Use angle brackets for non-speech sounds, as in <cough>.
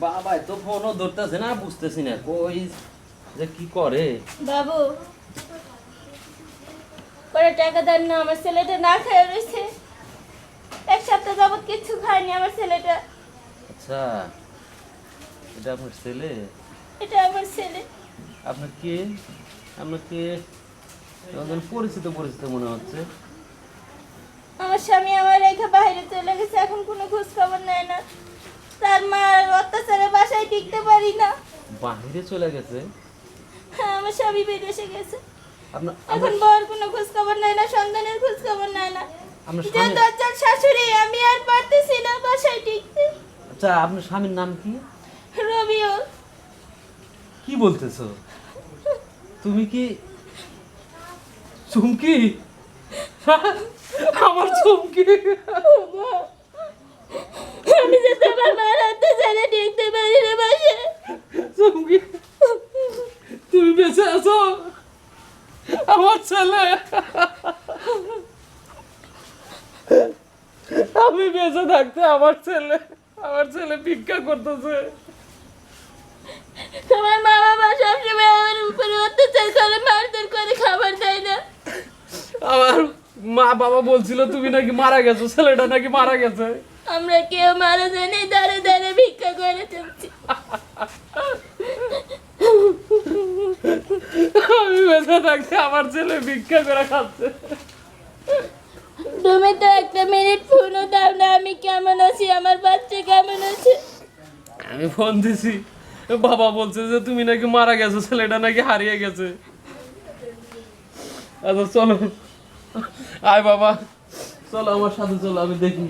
বাবা তো ফোনও ধরতেছে না বুঝতেছি না। কই যে কি করে? বাবু পরে টাকা দেন না আমার ছেলেটা না খেয়ে রয়েছে। এক সপ্তাহ যাবত কিচ্ছু খায়নি আমার ছেলেটা। আচ্ছা এটা আপনার ছেলে? এটা আমার ছেলে। আপনার কে? একজন পরিচিত পরিচিত মনে হচ্ছে। আমার স্বামী আমার রেখে বাইরে চলে গেছে এখন কোনো খোঁজ খবর নেয় না। মার অত্যাচারে বাসায় টিকতে পারি না। বাহিরে চলে গেছে? হ্যাঁ আমার স্বামী বিদেশে গেছে। এখন বর কোনো খোঁজ খবর নেয় না সন্তানের খোঁজ খবর নেয় না। যে দরজার শাশুড়ি আমি আর পারতেছি না বাসায় টিকতে। আচ্ছা আপনার স্বামীর নাম কি? রবিও কি বলতেছো? তুমি কি চুমকি? <laughs> আমার চুমকি আমি যে তোমার মার অত্যাচারে টিকতে পারি না বাসায় চুমকি তুমি বেঁচে আছো আমার ছেলে। আমি বেঁচে থাকতে আমার ছেলে আমার ছেলে ভিক্ষা করতেছে। তোমার মা বাবা সবসময় আমার উপরে অত্যাচার করে মারধর করে খাবার দেয় না। আমার মা বাবা বলছিল তুমি নাকি মারা গেছো ছেলেটা নাকি মারা গেছে। আমরা কেউ মারা যায়নি দাঁড়ে দাঁড়ে ভিক্ষা করে চলছি আমি বেঁচে থাকতে আমার ছেলে ভিক্ষা করে খাচ্ছে। তুমি তো একটা মিনিট ফোনও দাও না আমি কেমন আছি? আমার বাচ্চা কেমন আছে? আমি ফোন দিছি। বাবা বলছে যে তুমি নাকি মারা গেছো ছেলেটা নাকি হারিয়ে গেছে। আচ্ছা চলো। আয় বাবা। চলো আমার সাথে চলো আমি দেখি।